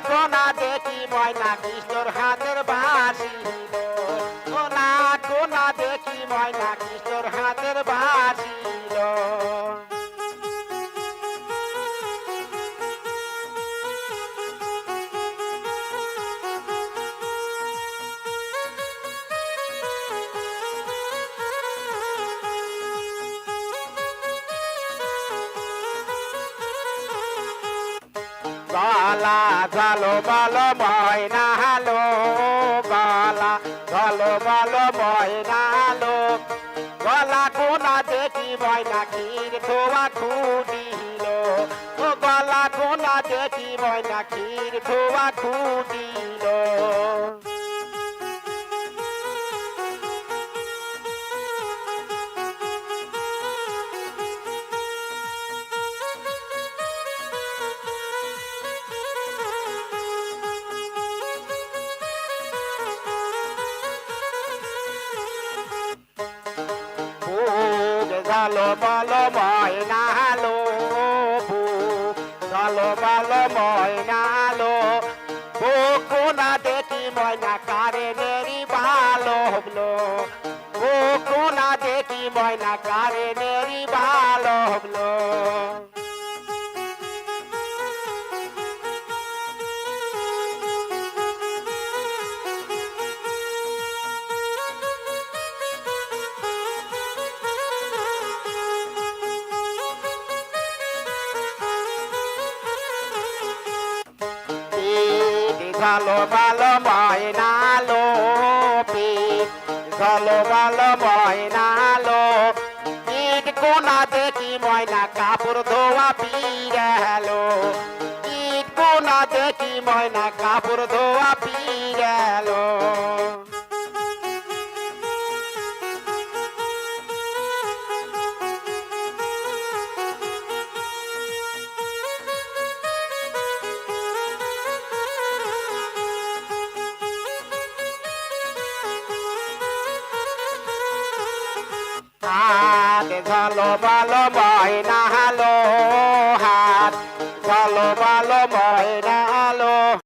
কোনা দেখি ময়না কৃষ্ণর হাতের বাসি কোনা কোনা দেখি ময়না কৃষ্ণ গলা, ঝালো বলো ময়না হালো, গলা, ঝালো বলো ময়না হালো। গলা কোনা দেখি ময়না ক্ষীর ধোয়া খুদিল ও গলা কোনা দেখি ময়না ক্ষীর ধোয়া খুদিল জালো বলো ময়না হালো বুক জালো বলো ময়না লো বুক কোনা দেখি ময়না কারে নেরি ভালো হবলো বুক কোনা দেখি ময়না কারে নেরি ভালো হবলো পিঠ ভালো ভালো লোপি, ঝালো ভালো ময়নালো পিঠ কোনা দেখি ময়না, কাপড় ধোয়া পিরালো পিঠ কোনা দেখি ময়না, কাপড় ধোয়া পিরালো হাত ভালো ভালো ময়না হালো হাত। ঝলো ভালো ময়না